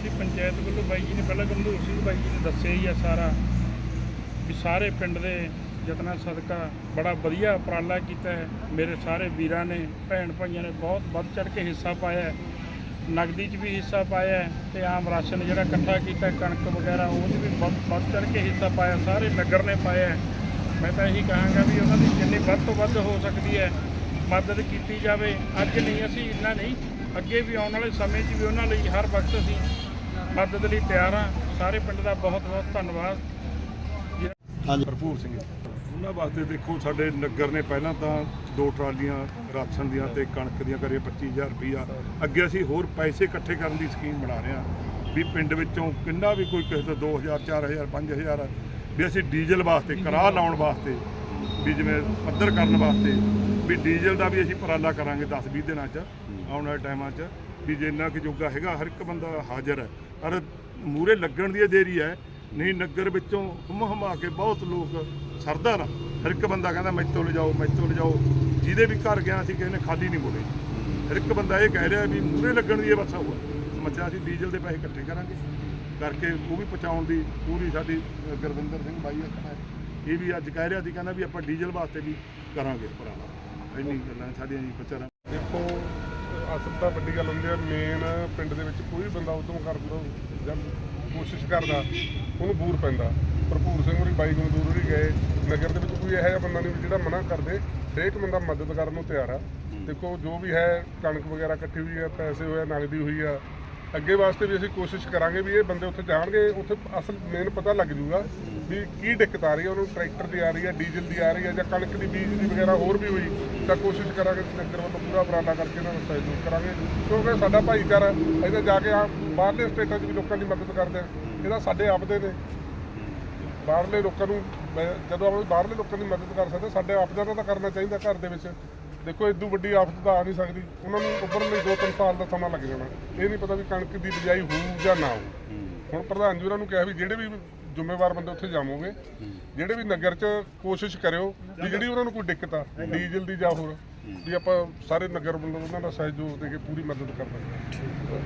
ਆਪਦੀ ਪੰਚਾਇਤ ਵੱਲੋਂ ਬਾਈ ਜੀ ਨੇ ਪਹਿਲਾਂ ਗੰਦੂਰ ਸਿੰਘ ਬਾਈ ਜੀ ਨੇ ਦੱਸਿਆ ਹੀ ਆ ਸਾਰਾ ਵੀ ਸਾਰੇ ਪਿੰਡ ਦੇ ਯਤਨਾਂ ਸਦਕਾ ਬੜਾ ਵਧੀਆ ਉਪਰਾਲਾ ਕੀਤਾ ਹੈ। ਮੇਰੇ ਸਾਰੇ ਵੀਰਾਂ ਨੇ, ਭੈਣ ਭਾਈਆਂ ਨੇ ਬਹੁਤ ਵੱਧ ਚੜ ਕੇ ਹਿੱਸਾ ਪਾਇਆ ਹੈ। ਨਗਦੀ 'ਚ ਵੀ ਹਿੱਸਾ ਪਾਇਆ ਹੈ ਤੇ ਆਮ ਰਾਸ਼ਨ ਜਿਹੜਾ ਇਕੱਠਾ ਕੀਤਾ, ਕਣਕ ਵਗੈਰਾ ਉਹ 'ਚ ਵੀ ਵੱਧ ਵੱਧ ਚੜ ਕੇ ਹਿੱਸਾ ਪਾਇਆ, ਸਾਰੇ ਨਗਰ ਨੇ ਪਾਇਆ ਮੈਂ ਤਾਂ ਇਹੀ ਕਹਾਂਗਾ ਵੀ ਉਹਨਾਂ ਦੀ ਜਿੰਨੀ ਵੱਧ ਤੋਂ ਵੱਧ ਹੋ ਸਕਦੀ ਹੈ, ਮਦਦ ਕੀਤੀ ਜਾਵੇ। ਅੱਜ ਨਹੀਂ, ਅਸੀਂ ਇੰਨਾ ਨਹੀਂ, ਅੱਗੇ ਵੀ ਆਉਣ ਵਾਲੇ ਸਮੇਂ 'ਚ ਵੀ ਉਹਨਾਂ ਲਈ ਹਰ ਵਕਤ ਅਸੀਂ ਮਦਦ ਲਈ ਤਿਆਰ ਹਾਂ। ਸਾਰੇ ਪਿੰਡ ਦਾ ਬਹੁਤ ਬਹੁਤ ਧੰਨਵਾਦ। ਹਾਂਜੀ। ਭਰਪੂਰ ਸਿੰਘ ਉਹਨਾਂ ਵਾਸਤੇ ਦੇਖੋ ਸਾਡੇ ਨਗਰ ਨੇ ਪਹਿਲਾਂ ਤਾਂ ਦੋ ਟਰਾਲੀਆਂ ਰਾਸ਼ਨ ਦੀਆਂ ਤੇ ਕਣਕ ਦੀਆਂ ਕਰੇ 25000 ਰੁਪਈਆ। ਅੱਗੇ ਅਸੀਂ ਹੋਰ ਪੈਸੇ ਇਕੱਠੇ ਕਰਨ ਦੀ ਸਕੀਮ ਬਣਾ ਰਹੇ ਹਾਂ ਵੀ ਪਿੰਡ ਵਿੱਚੋਂ ਕਿੰਨਾ ਵੀ ਕੋਈ ਕਿਸੇ ਤੋਂ 2000 4000 5000 ਵੀ ਅਸੀਂ ਡੀਜ਼ਲ ਵਾਸਤੇ ਕਰਾਹ ਲਾਉਣ ਵਾਸਤੇ ਵੀ ਜਿਵੇਂ ਪੱਧਰ ਕਰਨ ਵਾਸਤੇ ਵੀ ਡੀਜ਼ਲ ਦਾ ਵੀ ਅਸੀਂ ਉਪਰਾਲਾ ਕਰਾਂਗੇ 10 20 ਦਿਨਾਂ 'ਚ ਆਉਣ ਵਾਲੇ ਟਾਈਮਾਂ 'ਚ ਵੀ ਜਿੰਨਾ ਕਿ ਜੋਗਾ ਹੈਗਾ ਹਰ ਇੱਕ ਬੰਦਾ ਹਾਜ਼ਰ ਹੈ। ਪਰ ਮੂਰੇ ਲੱਗਣ ਦੀ ਇਹ ਦੇਰੀ ਹੈ। ਨਹੀਂ, ਨਗਰ ਵਿੱਚੋਂ ਹਮ ਹਮਾ ਕੇ ਬਹੁਤ ਲੋਕ ਸਰਦਾ ਨਾ ਹਰ ਇੱਕ ਬੰਦਾ ਕਹਿੰਦਾ ਮੈਥੋਂ ਲਿਜਾਓ ਮੈਥੋਂ ਲਿਜਾਓ। ਜਿਹਦੇ ਵੀ ਘਰ ਗਿਆ ਸੀ, ਕਿਸੇ ਨੇ ਖਾਲੀ ਨਹੀਂ ਮੋੜੇ ਹਰ ਇੱਕ ਬੰਦਾ ਇਹ ਕਹਿ ਰਿਹਾ ਵੀ ਮੂਰੇ ਲੱਗਣ ਦੀ ਇਹ ਬਸ ਹੋਆ ਸਮੱਸਿਆ ਅਸੀਂ ਡੀਜ਼ਲ ਦੇ ਪੈਸੇ ਇਕੱਠੇ ਕਰਾਂਗੇ। ਕਰਕੇ ਉਹ ਵੀ ਪਹੁੰਚਾਉਣ ਦੀ ਪੂਰੀ ਸਾਡੀ ਗੁਰਵਿੰਦਰ ਸਿੰਘ ਬਾਈ ਆਖਣਾ ਇਹ ਵੀ ਅੱਜ ਕਹਿ ਰਿਹਾ ਸੀ, ਕਹਿੰਦਾ ਵੀ ਆਪਾਂ ਡੀਜ਼ਲ ਵਾਸਤੇ ਵੀ ਕਰਾਂਗੇ ਭਰਾਵਾ। ਇੰਨੀ ਗੱਲਾਂ ਸਾਡੀਆਂ ਜੀ ਵਿਚਾਰਾ ਦੇਖੋ ਸਭ ਤੋਂ ਵੱਡੀ ਗੱਲ ਹੁੰਦੀ ਹੈ ਮੇਨ ਪਿੰਡ ਦੇ ਵਿੱਚ ਕੋਈ ਬੰਦਾ ਉਦੋਂ ਕਰਦਾ ਜਾਂ ਕੋਸ਼ਿਸ਼ ਕਰਦਾ, ਉਹਨੂੰ ਬੂਰ ਪੈਂਦਾ। ਭਰਪੂਰ ਸਿੰਘ ਹੋਰੀ, ਬਾਈ ਗੁਰੂ ਹੋਰੀ ਗਏ, ਨਗਰ ਦੇ ਵਿੱਚ ਕੋਈ ਇਹੋ ਜਿਹਾ ਬੰਦਾ ਨਹੀਂ ਜਿਹੜਾ ਮਨਾ ਕਰਦੇ, ਹਰੇਕ ਬੰਦਾ ਮਦਦ ਕਰਨ ਨੂੰ ਤਿਆਰ ਆ। ਦੇਖੋ, ਜੋ ਵੀ ਹੈ, ਕਣਕ ਵਗੈਰਾ ਇਕੱਠੀ ਹੋਈ ਆ, ਪੈਸੇ ਹੋਇਆ ਨਗਦੀ ਹੋਈ ਆ ਅੱਗੇ ਵਾਸਤੇ ਵੀ ਅਸੀਂ ਕੋਸ਼ਿਸ਼ ਕਰਾਂਗੇ ਵੀ ਇਹ ਬੰਦੇ ਉੱਥੇ ਜਾਣਗੇ, ਉੱਥੇ ਅਸਲ ਮੇਨ ਪਤਾ ਲੱਗ ਜੂਗਾ ਵੀ ਕੀ ਦਿੱਕਤ ਆ ਰਹੀ ਹੈ, ਉਹਨੂੰ ਟਰੈਕਟਰ ਦੀ ਆ ਰਹੀ ਹੈ ਡੀਜ਼ਲ ਦੀ ਆ ਰਹੀ ਹੈ ਜਾਂ ਕਣਕ ਦੀ ਬੀਜ ਦੀ ਵਗੈਰਾ ਹੋਰ ਵੀ ਹੋਈ, ਤਾਂ ਕੋਸ਼ਿਸ਼ ਕਰਾਂਗੇ ਕਿ ਵੱਲੋਂ ਪੂਰਾ ਉਪਰਾਲਾ ਕਰਕੇ ਇਹਨਾਂ ਨੂੰ ਸਹਿਯੋਗ ਕਰਾਂਗੇ, ਕਿਉਂਕਿ ਸਾਡਾ ਭਾਈਚਾਰਾ ਇਹਦਾ ਜਾ ਕੇ ਆ, ਬਾਹਰਲੇ ਸਟੇਟਾਂ 'ਚ ਵੀ ਲੋਕਾਂ ਦੀ ਮਦਦ ਕਰਦੇ ਆ, ਇਹਦਾ ਸਾਡੇ ਆਪਦੇ ਨੇ। ਬਾਹਰਲੇ ਲੋਕਾਂ ਨੂੰ ਜਦੋਂ ਆਪਾਂ ਬਾਹਰਲੇ ਲੋਕਾਂ ਦੀ ਮਦਦ ਕਰ ਸਕਦੇ, ਸਾਡੇ ਆਪਦਾ ਦਾ ਤਾਂ ਕਰਨਾ ਚਾਹੀਦਾ ਘਰ ਦੇ ਵਿੱਚ। ਦੇਖੋ ਇਦੋਂ ਵੱਡੀ ਆਫਤ ਤਾਂ ਆ ਨਹੀਂ ਸਕਦੀ। ਉਹਨਾਂ ਨੂੰ ਉੱਭਰਨ ਲਈ 2-3 ਸਾਲ ਦਾ ਸਮਾਂ ਲੱਗ ਜਾਣਾ। ਇਹ ਨਹੀਂ ਪਤਾ ਵੀ ਕਣਕ ਦੀ ਬਿਜਾਈ ਹੋਊ ਜਾਂ ਨਾ ਹੋਊ। ਹੁਣ ਪ੍ਰਧਾਨ ਜੀ ਉਹਨਾਂ ਨੂੰ ਕਿਹਾ ਵੀ ਜਿਹੜੇ ਵੀ ਜ਼ਿੰਮੇਵਾਰ ਬੰਦੇ ਉੱਥੇ ਜਾਵੋਗੇ ਜਿਹੜੇ ਵੀ ਨਗਰ 'ਚ ਕੋਸ਼ਿਸ਼ ਕਰਿਓ ਵੀ ਜਿਹੜੀ ਉਹਨਾਂ ਨੂੰ ਕੋਈ ਦਿੱਕਤ ਆ ਡੀਜ਼ਲ ਦੀ ਜਾਂ ਹੋਰ ਵੀ ਆਪਾਂ ਸਾਰੇ ਨਗਰ ਵੱਲੋਂ ਉਹਨਾਂ ਦਾ ਸਹਿਯੋਗ ਦੇ ਕੇ ਪੂਰੀ ਮਦਦ ਕਰਾਂਗੇ